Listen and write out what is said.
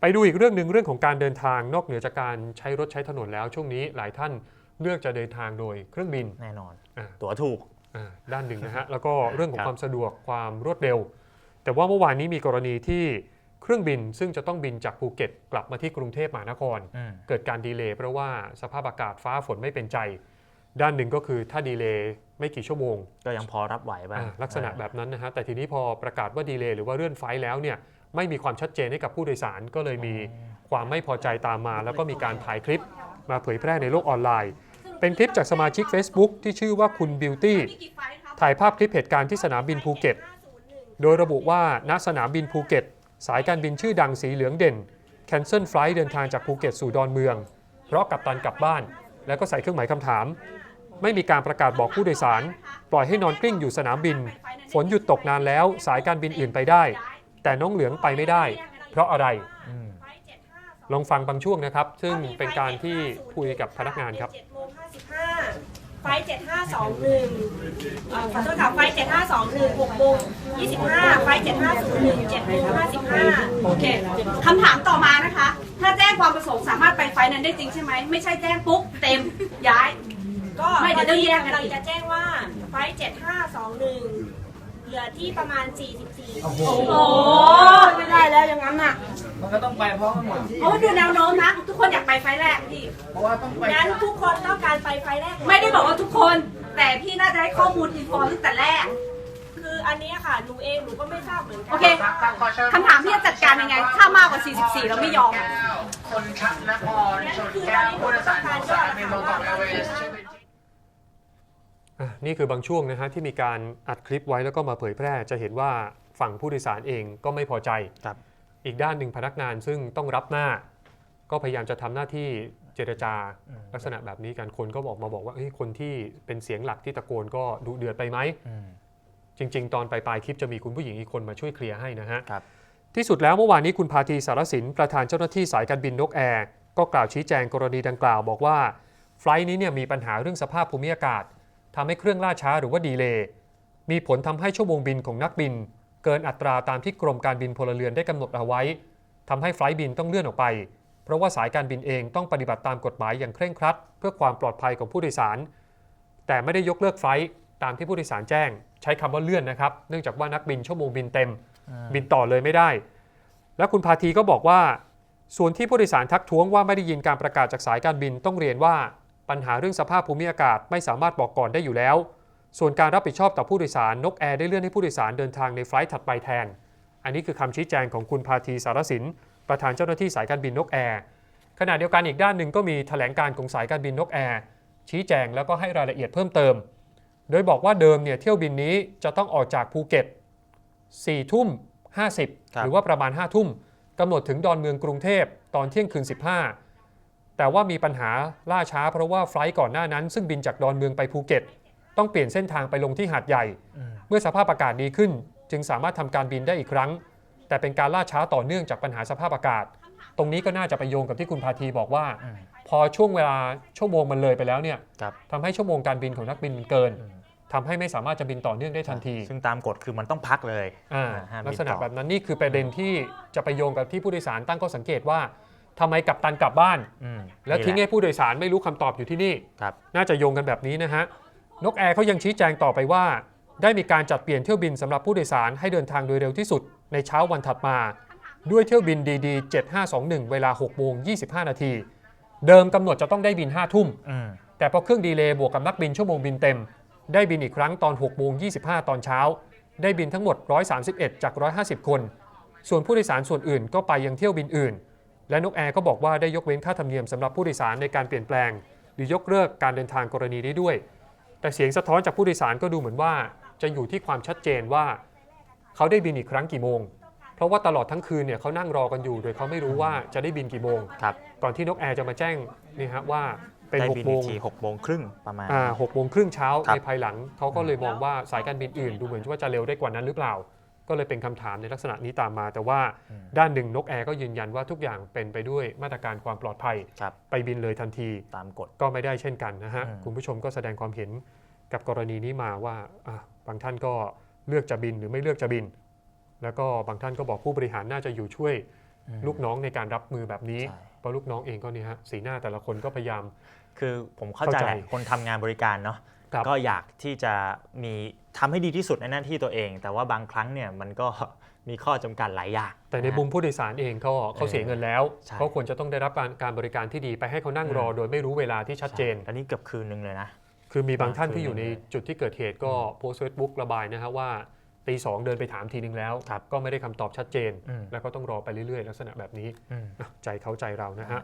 ไปดูอีกเรื่องหนึ่งเรื่องของการเดินทางนอกเหนือจากการใช้รถใช้ถนนแล้วช่วงนี้หลายท่านเลือกจะเดินทางโดยเครื่องบินแน่นอนอ่าตั๋วถูกอ่าด้านหนึ่งนะฮะแล้วก็เรื่องของครับความสะดวกความรวดเร็ว แต่ว่าเมื่อวานนี้มีกรณีที่เครื่องบินซึ่งจะต้องบินจากภูเก็ต กลับมาที่กรุงเทพมหานครอืมเกิดการดีเลย์เพราะว่าสภาพอากาศฟ้าฝนไม่เป็นใจ ด้านหนึ่งก็คือถ้าดีเลย์ไม่กี่ชั่วโมง ก็ยังพอรับไหวบ้างอ่าลักษณะแบบนั้นนะฮะแต่ทีนี้พอประกาศว่าดีเลย์หรือว่าเลื่อนไฟล์แล้วเนี่ย ไม่มีความชัดเจนให้กับผู้โดยสาร ก็เลยมีความไม่พอใจตามมา แล้วก็มีการถ่ายคลิปมาเผยแพร่ในโลกออนไลน์ เป็นคลิปจากสมาชิก Facebook ที่ชื่อว่าคุณบิวตี้ถ่ายภาพคลิปเหตุการณ์ที่สนามบินภูเก็ต โดยระบุว่าณสนามบินภูเก็ต สายการบินชื่อดังสีเหลืองเด่นแคนเซิลไฟล์เดินทางจากภูเก็ตสู่ดอนเมือง เพราะกัปตันกลับบ้าน แล้วก็ใส่เครื่องหมายคำถาม ไม่มีการประกาศบอกผู้โดยสาร ปล่อยให้นอนกลิ้งอยู่สนามบิน ฝนหยุดตกนานแล้ว สายการบินอื่นไปได้ แต่น้องเหลืองไปไม่ได้ เพราะอะไร อืม ลองฟังบางช่วงนะครับ ซึ่งเป็นการที่คุยกับพนักงานครับ7โมง55ไฟล์7521อ่าขอโทษค่ะไฟล์7521 6โมง25 ไฟล์7501 7โมง55โอเคคำถามต่อมานะคะ ถ้าแจ้งความประสงค์สามารถไปไฟล์นั้นได้จริงใช่ไหม ไม่ใช่แจ้งปุ๊บ เต็มย้าย ก็ไม่เดี๋ยวต้องแยกกันเราอีกจะแจ้งว่าไฟล์7521 เหลือที่ประมาณ 44 โอ้โหโอ้ไม่ได้แล้วอย่างนั้นน่ะ มันก็ต้องไปพร้อมกันหมดเพราะว่าดูแนวโน้มนะ ทุกคนอยากไปไฟล์แรกพี่ เพราะว่าต้องไปงั้นทุกคนต้องการไปไฟล์แรก ไม่ได้บอกว่าทุกคน แต่พี่น่าจะให้ข้อมูลอินฟอร์มตั้งแต่แรก คืออันเนี้ยค่ะ หนูเองหนูก็ไม่ทราบเหมือนกันโอเคคำถามพี่จะจัดการยังไง ถ้ามากกว่า 44แล้วไม่ยอมอะคนชัดนครชนแก้วผู้โดยสารของสนามบินบางกอกแอร์เวย์อะ นี่คือบางช่วงนะฮะที่มีการอัดคลิปไว้แล้วก็มาเผยแพร่ จะเห็นว่าฝั่งผู้โดยสารเองก็ไม่พอใจ ครับ อีกด้านหนึ่งพนักงานซึ่งต้องรับหน้า ก็พยายามจะทำหน้าที่เจรจาอืม ลักษณะแบบนี้กันคนก็บอกมาบอกว่าเฮ้ยคนที่เป็นเสียงหลักที่ตะโกนก็ดุเดือดไปไหม อืม จริง ๆ ตอนปลายๆคลิปจะมีคุณผู้หญิงอีกคนมาช่วยเคลียร์ให้นะฮะครับ ที่สุดแล้วเมื่อวานนี้คุณพาธีสารสิน ประธานเจ้าหน้าที่สายการบินนกแอร์ ก็กล่าวชี้แจงกรณีดังกล่าวบอกว่า ไฟลท์นี้เนี่ยมีปัญหาเรื่องสภาพภูมิอากาศ ทำให้เครื่องล่าช้าหรือว่าดีเลย์มีผลทำให้ชั่วโมงบินของนักบิน เกินอัตราตามที่กรมการบินพลเรือนได้กำหนดเอาไว้ทำให้ไฟลท์บินต้องเลื่อนออกไป เพราะว่าสายการบินเองต้องปฏิบัติตามกฎหมายอย่างเคร่งครัด เพื่อความปลอดภัยของผู้โดยสาร แต่ไม่ได้ยกเลิกไฟลท์ตามที่ผู้โดยสารแจ้ง ใช้คำว่าเลื่อนนะครับ เนื่องจากว่านักบินชั่วโมงบินเต็ม บินต่อเลยไม่ได้ และคุณพาธีก็บอกว่า ส่วนที่ผู้โดยสารทักท้วงว่าไม่ได้ยินการประกาศจากสายการบินต้องเรียนว่า ปัญหาเรื่องสภาพภูมิอากาศไม่สามารถบอกก่อนได้อยู่แล้ว ส่วนการรับผิดชอบต่อผู้โดยสารนกแอร์ได้เลื่อนให้ผู้โดยสารเดินทางในไฟลท์ถัดไปแทน อันนี้คือคำชี้แจงของคุณพาธีสารสิน ประธานเจ้าหน้าที่สายการบินนกแอร์ขณะเดียวกันอีกด้านหนึ่งก็มีแถลงการของสายการบินนกแอร์ชี้แจงแล้วก็ให้รายละเอียดเพิ่มเติม โดยบอกว่าเดิมเนี่ยเที่ยวบินนี้จะต้องออกจากภูเก็ต4ทุ่ม50ครับหรือว่าประมาณ 5 ทุ่มกำหนดถึงดอนเมืองกรุงเทพตอนเที่ยงคืน 15 แต่ว่ามีปัญหาล่าช้าเพราะว่าไฟลท์ก่อนหน้านั้น ซึ่งบินจากดอนเมืองไปภูเก็ต ต้องเปลี่ยนเส้นทางไปลงที่หาดใหญ่อืมเมื่อสภาพอากาศดีขึ้น จึงสามารถทำการบินได้อีกครั้ง แต่เป็นการล่าช้าต่อเนื่องจากปัญหาสภาพอากาศ ตรงนี้ก็น่าจะไปโยงกับที่คุณพาทีบอกว่าอืมพอช่วงเวลาชั่วโมงมันเลยไปแล้วเนี่ยครับทำให้ชั่วโมงการบินของนักบินมันเกินอืมทำให้ไม่สามารถจะบินต่อเนื่องได้ทันที ซึ่งตามกฎคือมันต้องพักเลยอ่าห้ามบินต่อลักษณะแบบนั้นนี่คือประเด็นที่จะไปโยงกับที่ผู้โดยสารตั้งข้อสังเกตว่า ทำไมกัปตันกลับบ้าน อืมแล้วทิ้งนี่ให้หะผู้โดยสารไม่รู้คำตอบอยู่ที่นี่ ครับ น่าจะโยงกันแบบนี้นะฮะ นกแอร์เขายังชี้แจงต่อไปว่า ได้มีการจัดเปลี่ยนเที่ยวบินสำหรับผู้โดยสารให้เดินทางโดยเร็วที่สุด ในเช้าวันถัดมา ด้วยเที่ยวบินดีๆ7521 เวลา6โมง25 นาที เดิมกำหนดจะต้องได้บิน 5 ทุ่ม อืมแต่พอเครื่องดีเลย์บวกกับนักบินชั่วโมงบินเต็ม ได้บินอีกครั้งตอน6โมง25 ตอนเช้า ได้บินทั้งหมด 131 จาก 150 คน ส่วนผู้โดยสารส่วนอื่นก็ไปยังเที่ยวบินอื่น และนกแอร์ก็บอกว่าได้ยกเว้นค่าธรรมเนียมสำหรับผู้โดยสารในการเปลี่ยนแปลง หรือยกเลิกการเดินทางกรณีนี้ด้วย แต่เสียงสะท้อนจากผู้โดยสารก็ดูเหมือนว่า จะอยู่ที่ความชัดเจนว่า เขาได้บินอีกครั้งกี่โมง เพราะว่าตลอดทั้งคืนเนี่ยเขานั่งรอกันอยู่ โดยเขาไม่รู้ว่าจะได้บินกี่โมงครับ ก่อนที่นกแอร์จะมาแจ้งนี่ฮะว่าเป็นได้6บินโมอีงกทีหกโมงครึ่งประมาณ อ่าหกโมงครึ่งเช้าครับ ในภายหลังเขาก็เลยมองว่าสายการบินอื่น ดูเหมือนว่าจะเร็วได้กว่านั้นหรือเปล่า ก็เลยเป็นคำถามในลักษณะนี้ตามมา แต่ว่าด้านหนึ่งนกแอร์ก็ยืนยันว่าทุกอย่างเป็นไปด้วยมาตรการความปลอดภัยครับไปบินเลยทันทีตามกฎก็ไม่ได้เช่นกันนะฮะอืมคุณผู้ชมก็แสดงความเห็นกับกรณีนี้มาว่าอะบางท่านก็เลือกจะบินหรือไม่เลือกจะบิน แล้วก็บางท่านก็บอกผู้บริหารน่าจะอยู่ช่วยอืมลูกน้องในการรับมือแบบนี้ใช่เพราะลูกน้องเองก็เนี่ยฮะสีหน้าแต่ละคนก็พยายาม คือผมเข้าใจเข้าใจแหละคนทำงานบริการเนาะครับ ก็อยากที่จะมีทำให้ดีที่สุดในหน้าที่ตัวเอง แต่ว่าบางครั้งเนี่ยมันก็มีข้อจำกัดหลายอย่าง แต่ในะฮะมุมผู้โดยสารเองเขาเขาเสียเงินแล้วใช่เขาควรจะต้องได้รับการการบริการที่ดีไปให้เขานั่งอืมรอ โดยไม่รู้เวลาที่ชัดเจนอันนี้เกือบคืนนึงเลยนะ คือมีบางท่านคือที่อยู่ในจุดที่เกิดเหตุก็โพสต์เฟซบุ๊กระบายนะฮะว่าตีสองเดินไปถามทีนึงแล้วครับก็ไม่ได้คำตอบชัดเจนอืมแล้วก็ต้องรอไปเรื่อยๆ ลักษณะแบบนี้อืมอะใจเขาใจเรานะฮะ